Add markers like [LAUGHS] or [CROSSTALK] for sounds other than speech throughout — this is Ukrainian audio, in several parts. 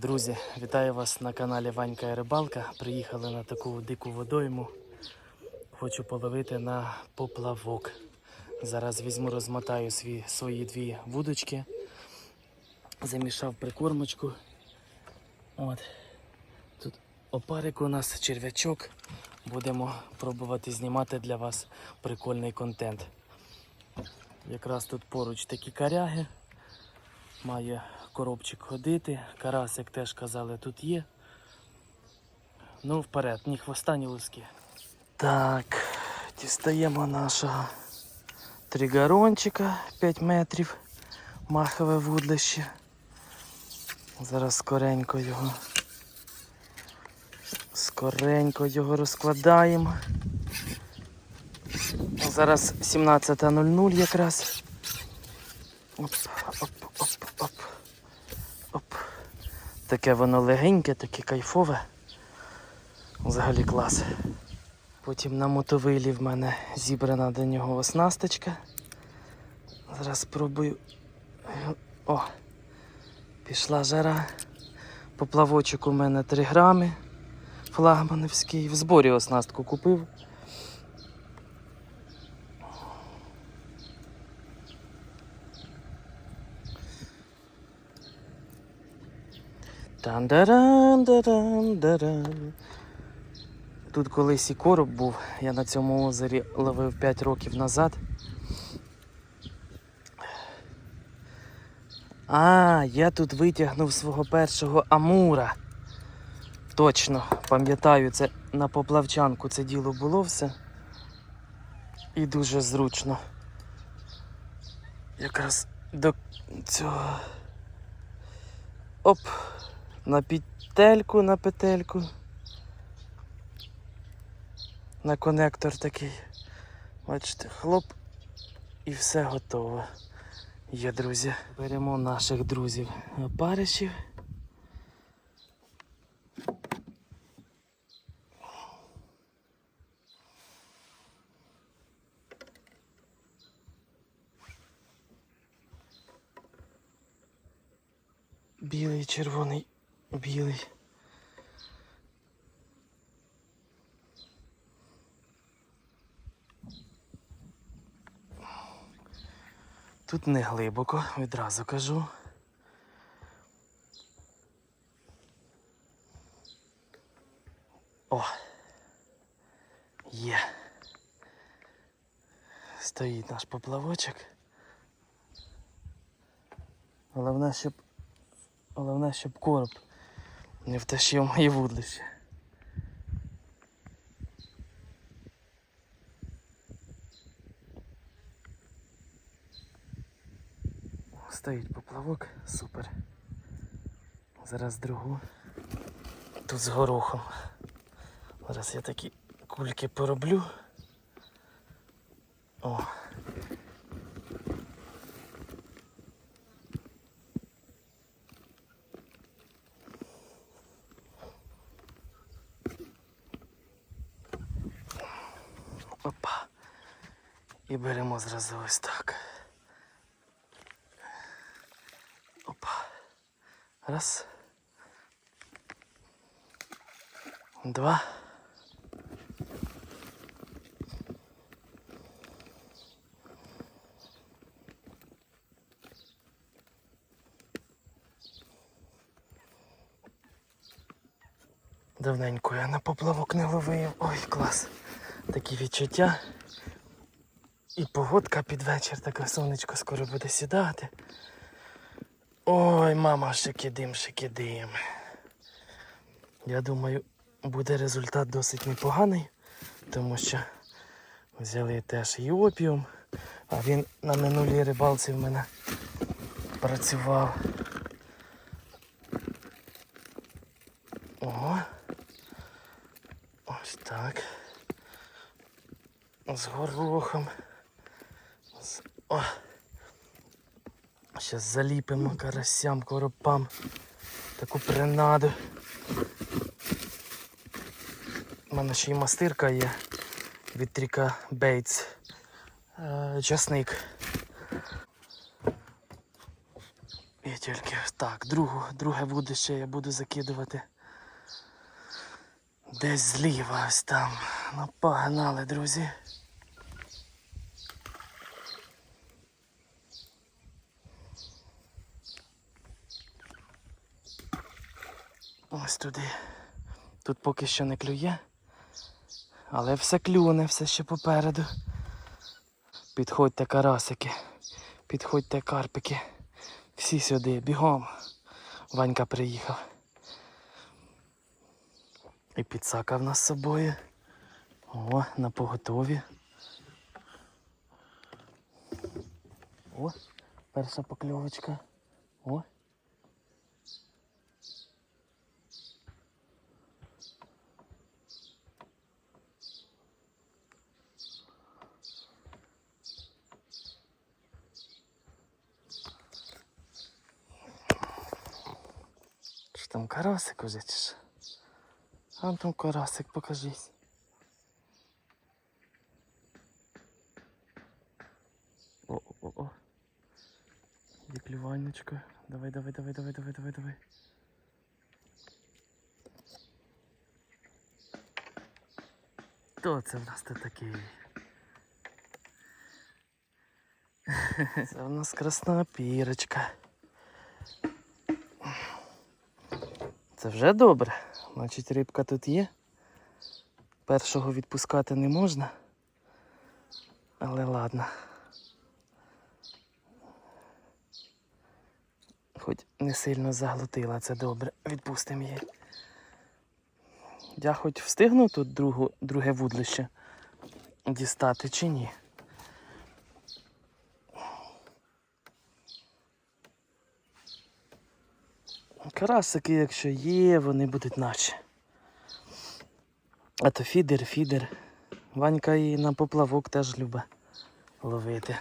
Друзі, вітаю вас на каналі Ванька і Рибалка. Приїхали на таку дику водойму. Хочу половити на поплавок. Зараз візьму, розмотаю свої, свої дві вудочки. Замішав прикормочку. От. Тут опарик у нас, черв'ячок. Будемо пробувати знімати для вас прикольний контент. Якраз тут поруч такі коряги. Має коробчик ходити. Карасик теж казали, тут є. Ну, вперед, ні хвоста, ні луски. Так, дістаємо нашого тригарончика 5 метрів. Махове вудлище. Зараз скоренько його. Скоренько його розкладаємо. Зараз 17.00 якраз. Оп, оп. Оп. Таке воно легеньке, таке кайфове. Взагалі клас. Потім на мотовилі в мене зібрана до нього оснасточка. Зараз спробую. О! Пішла жара. Поплавочок у мене 3 грами. Флагмановський. В зборі оснастку купив. Тан-даран-даран-даран. Тут колись і короб був, я на цьому озері ловив 5 років назад. А, я тут витягнув свого першого амура. Точно, пам'ятаю, це на поплавчанку це діло було все. І дуже зручно. Якраз до цього. Оп! На петельку, на петельку. На конектор такий. Бачите, хлоп. І все готово. Є, друзі. Беремо наших друзів паришів. Білий, червоний, білий. Тут не глибоко, відразу кажу. О! Є. Стоїть наш поплавочок. Головне, щоб Головне, щоб короб не втащив моє вудлище. Стоїть поплавок, супер. Зараз другу. Тут з горохом. Зараз я такі кульки пороблю. О. Опа. І беремо зразу ось так. Опа. Раз. Два. Давненько я на поплавок не ловив. Ой, клас. Такі відчуття. І погодка під вечір, таке сонечко скоро буде сідати. Ой, мама, шикидим, шикидим. Я думаю, буде результат досить непоганий, тому що взяли теж і опіум, а він на минулій рибалці в мене працював. Ого. Ось так. З горохом. З... О. Зараз заліпимо карасям, коропам. Таку принаду. У мене ще й мастирка є від тріка Бейтс. Е, часник. І тільки Так, другу, друге вудище я буду закидувати. Десь зліва ось там. Ну, погнали, друзі. Ось туди. Тут поки що не клює. Але все клюне, все ще попереду. Підходьте карасики, підходьте карпики. Всі сюди, бігом. Ванька приїхав. І підсака в нас собою. О, на поготові. О, перша покльовочка. О. там карасик уже чи що? А там карасик, покажись. О-о-о. Є клюванечко. Давай, давай, давай, давай, давай, давай, давай. Хто це в нас тут такий? [LAUGHS] Це в нас красна пірочка. Це вже добре. Значить, рибка тут є. Першого відпускати не можна. Але ладно. Хоч не сильно заглотила, це добре. Відпустимо її. Я хоч встигну тут другу, друге вудлище дістати чи ні? Карасики, якщо є, вони будуть наші. А то фідер, фідер. Ванька і на поплавок теж любить ловити.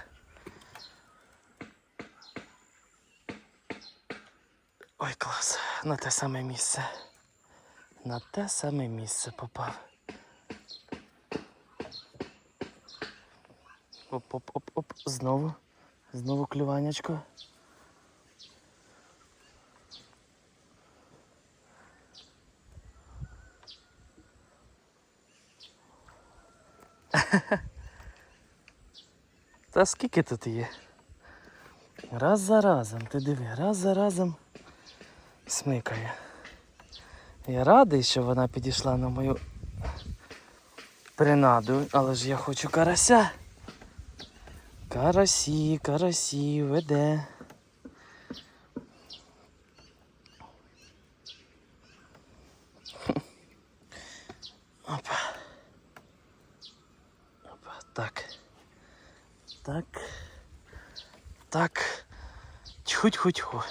Ой, клас, на те саме місце. На те саме місце попав. Оп-оп-оп-оп, знову. Знову клюванячко. Та скільки тут є? Раз за разом, ти диви, раз за разом смикає. Я радий, що вона підійшла на мою принаду, але ж я хочу карася. Карасі, карасі, веде. Опа. Опа, так. Так. Так. Тьху-тьху-тьху.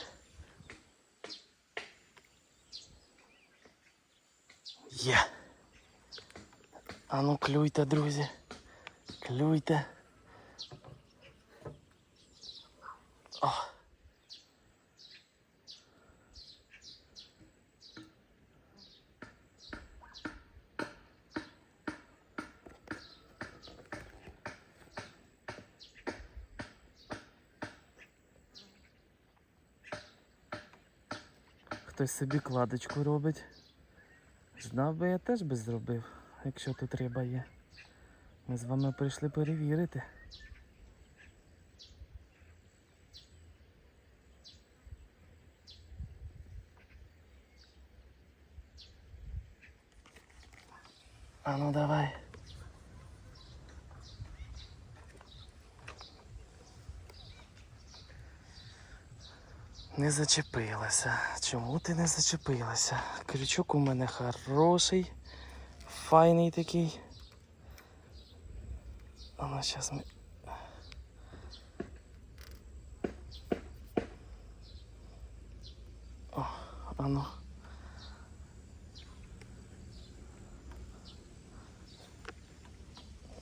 Є. ну клюйте, друзі. Клюйте. Хтось собі кладочку робить. Знав би я теж би зробив, якщо тут риба є. Ми з вами прийшли перевірити. А ну давай. Не зачепилася. Чому ти не зачепилася? Крючок у мене хороший, файний такий. А ну зараз ми. О, а ну.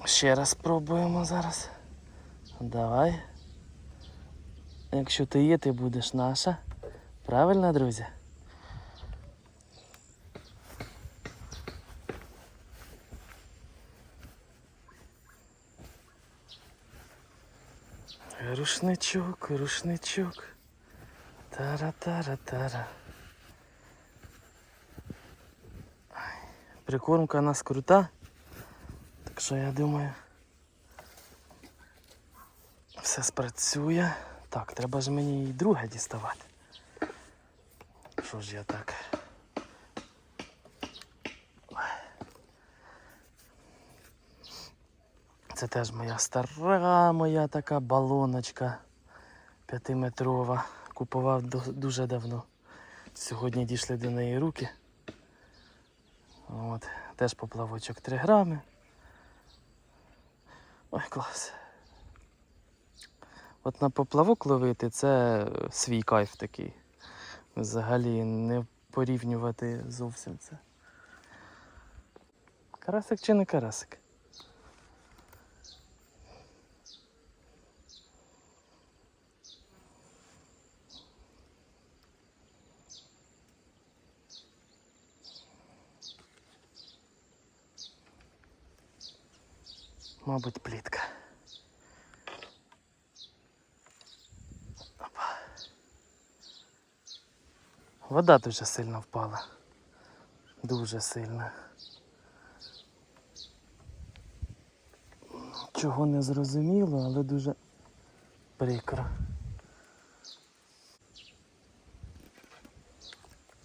Ще раз спробуємо зараз. Давай. Якщо ти є, ти будеш наша. Правильно, друзі? Рушничок, рушничок. Тара-тара-тара. Прикормка у нас крута. Так що я думаю. Все спрацює. Так, треба ж мені і друге діставати. Що ж я так? Це теж моя стара моя така балоночка п'ятиметрова. Купував дуже давно. Сьогодні дійшли до неї руки. От, теж поплавочок 3 грами. Ой, клас. От на поплавок ловити це свій кайф такий. Взагалі не порівнювати зовсім це. Карасик чи не карасик? Мабуть, плітка. Вода дуже сильно впала. Дуже сильно. Чого не зрозуміло, але дуже прикро.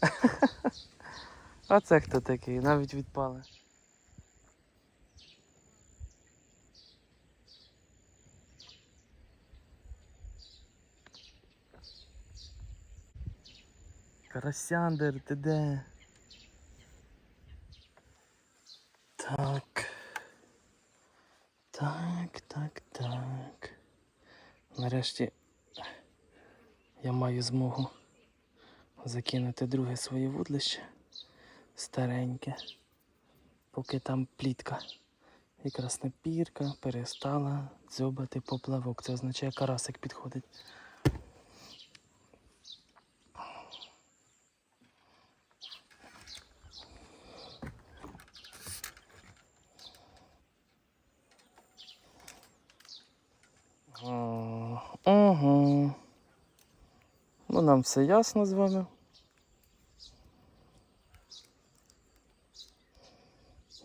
[LAUGHS] Оце хто такий? Навіть відпали. Карасяндер, ти де? Так. Так, так, так. Нарешті я маю змогу закинути друге своє вудлище стареньке, поки там плітка. І краснопірка перестала дзьобати поплавок. Це означає, карасик підходить. Угу. Ну, все ясно з вами.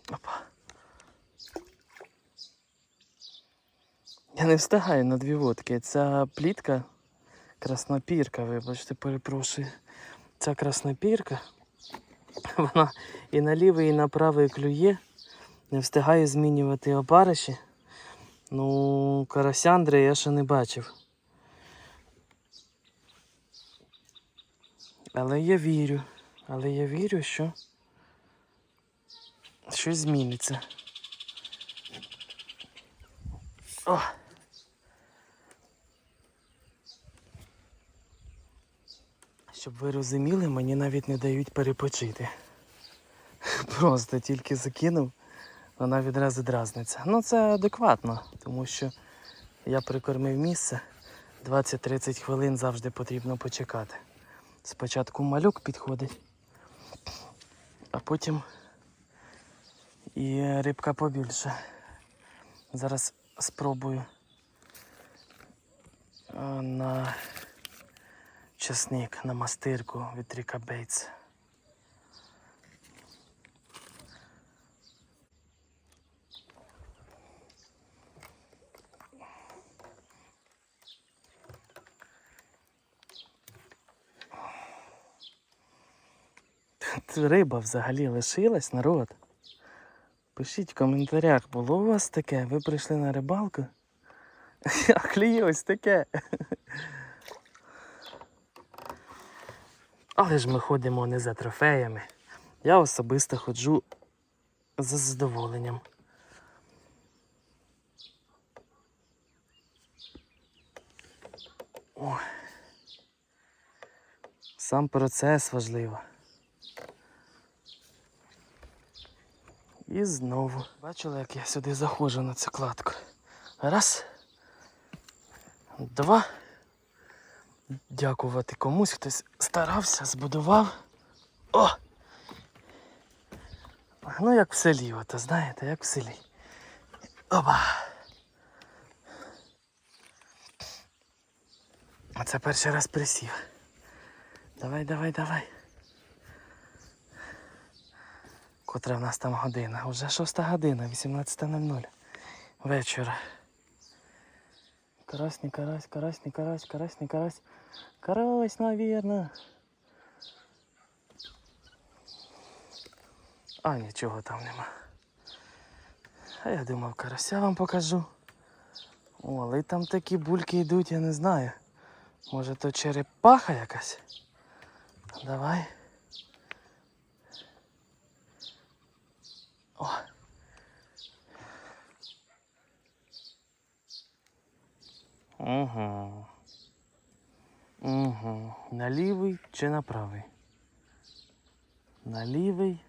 Опа. Я не встигаю на дві водки. Ця плітка краснопірка, вибачте, перепрошую. Ця краснопірка, вона і на лівий, і на правий клює. Не встигає змінювати опариші. Ну, карасяндри я ще не бачив. Але я вірю. Але я вірю, що щось зміниться. О! Щоб ви розуміли, мені навіть не дають перепочити. [LAUGHS] Просто тільки закинув, вона відразу дразниться. Ну це адекватно, тому що я прикормив місце. 20-30 хвилин завжди потрібно почекати. Спочатку малюк підходить, а потім і рибка побільше. Зараз спробую на часник, на мастирку від Ріка Бейтс. Риба взагалі лишилась, народ. Пишіть в коментарях, було у вас таке? Ви прийшли на рибалку? [LAUGHS] А клює ось таке. Але ж ми ходимо не за трофеями. Я особисто ходжу за задоволенням. Ой. Сам процес важливо. І знову. Бачили, як я сюди заходжу на цю кладку. Раз. Два. Дякувати комусь, хтось старався, збудував. О! Ну, як в селі, ото, знаєте, як в селі. Опа! А це перший раз присів. Давай, давай, давай. Котра в нас там година? Уже шоста година, 18.00 вечора. Карась, не карась, карась, не карась, карась, не карась. Карась, наверно. А, нічого там нема. А я думав, карася вам покажу. О, але там такі бульки йдуть, я не знаю. Може то черепаха якась? Давай. О. Угу. Угу. На лівий чи на правий? На лівий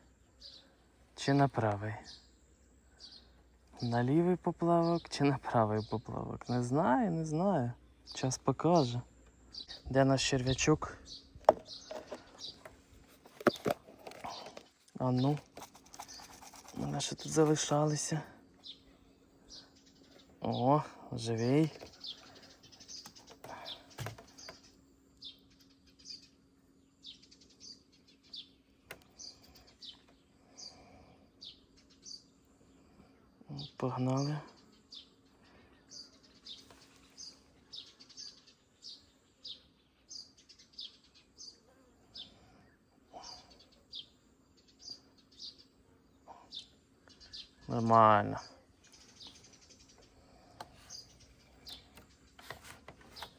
чи на правий? На лівий поплавок чи на правий поплавок? Не знаю, не знаю. Час покаже. Де наш черв'ячок? А ну. У ще тут залишалися. О, живий. Погнали. Нормально.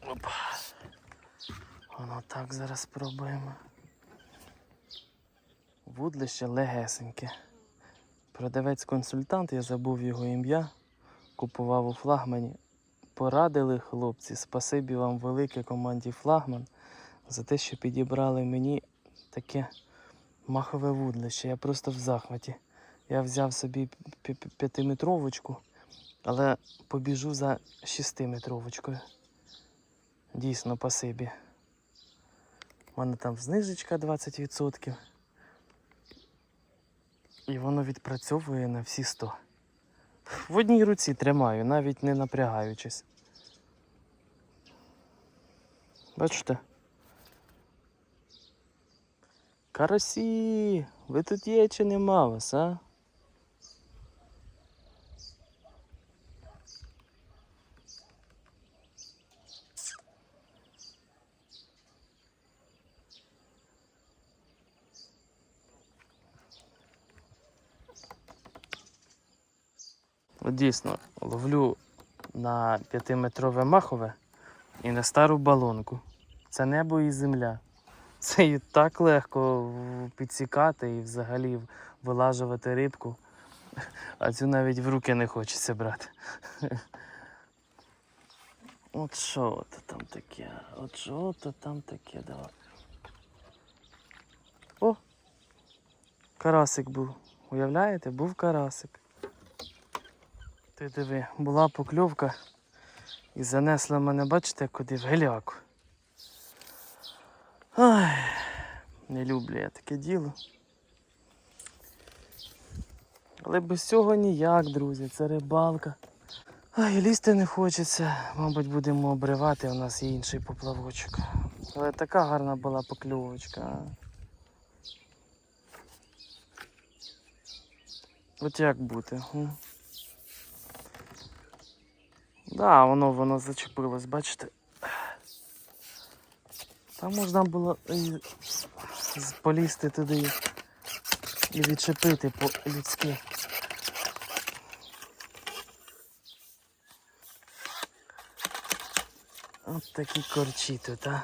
Опа. Воно так зараз спробуємо. Вудлище легесеньке. Продавець-консультант, я забув його ім'я, купував у флагмані. Порадили хлопці, спасибі вам велике команді флагман за те, що підібрали мені таке махове вудлище. Я просто в захваті. Я взяв собі п'ятиметровочку, але побіжу за шестиметровочкою. Дійсно, пасибі. У мене там знижечка 20%. І воно відпрацьовує на всі 100. В одній руці тримаю, навіть не напрягаючись. Бачите? Карасі! Ви тут є чи нема вас, а? Дійсно, ловлю на п'ятиметрове махове і на стару балонку. Це небо і земля. Це і так легко підсікати і взагалі вилажувати рибку. А цю навіть в руки не хочеться брати. От що то там таке? От що то там таке, давай. О! Карасик був. Уявляєте, був карасик. Ти диви, була покльовка і занесла мене, бачите, куди в геляку. Ай, не люблю я таке діло. Але без цього ніяк, друзі, це рибалка. Ай, лізти не хочеться. Мабуть, будемо обривати, у нас є інший поплавочок. Але така гарна була покльовочка. От як бути? Да, воно воно зачепилось, бачите? Там можна було і полізти туди і відчепити по-людськи. От такі корчі тут, а.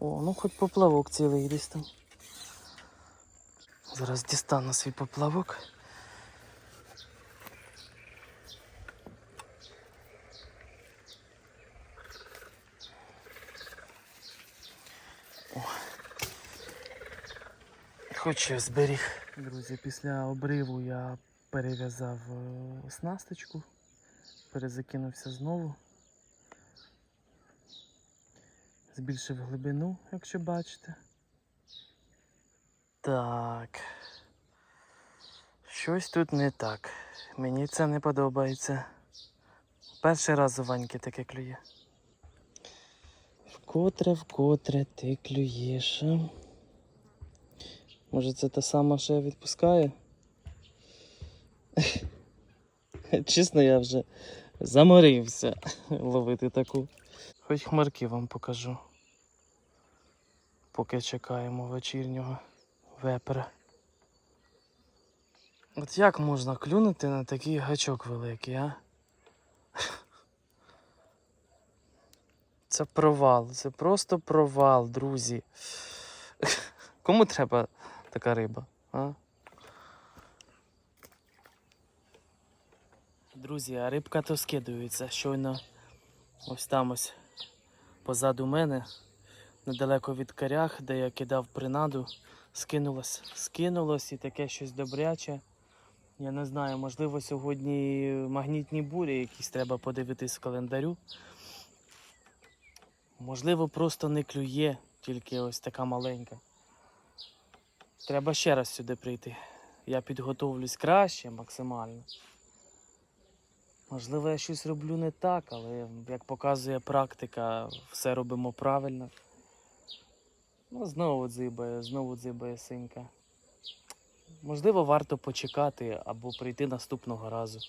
О, ну хоч поплавок цілий десь там. Зараз дістану свій поплавок. Хоч я зберіг. Друзі, після обриву я перев'язав е, оснасточку, перезакинувся знову. Збільшив глибину, якщо бачите. Так. Щось тут не так. Мені це не подобається. Перший раз у Ваньки таке клює. Вкотре, вкотре ти клюєш. Може це та сама, що я відпускаю? [LAUGHS] Чесно, я вже заморився ловити таку. Хоч хмарки вам покажу. Поки чекаємо вечірнього вепера. От як можна клюнути на такий гачок великий, а? [LAUGHS] Це провал, це просто провал, друзі. [LAUGHS] Кому треба така риба? А? Друзі, а рибка то скидується. Щойно ось там ось позаду мене, недалеко від корях, де я кидав принаду, скинулось, скинулось і таке щось добряче. Я не знаю, можливо, сьогодні магнітні бурі якісь треба подивитись в календарю. Можливо, просто не клює, тільки ось така маленька. Треба ще раз сюди прийти. Я підготовлюсь краще, максимально. Можливо, я щось роблю не так, але як показує практика, все робимо правильно. Ну, знову дзибає, знову дзибає синька. Можливо, варто почекати або прийти наступного разу.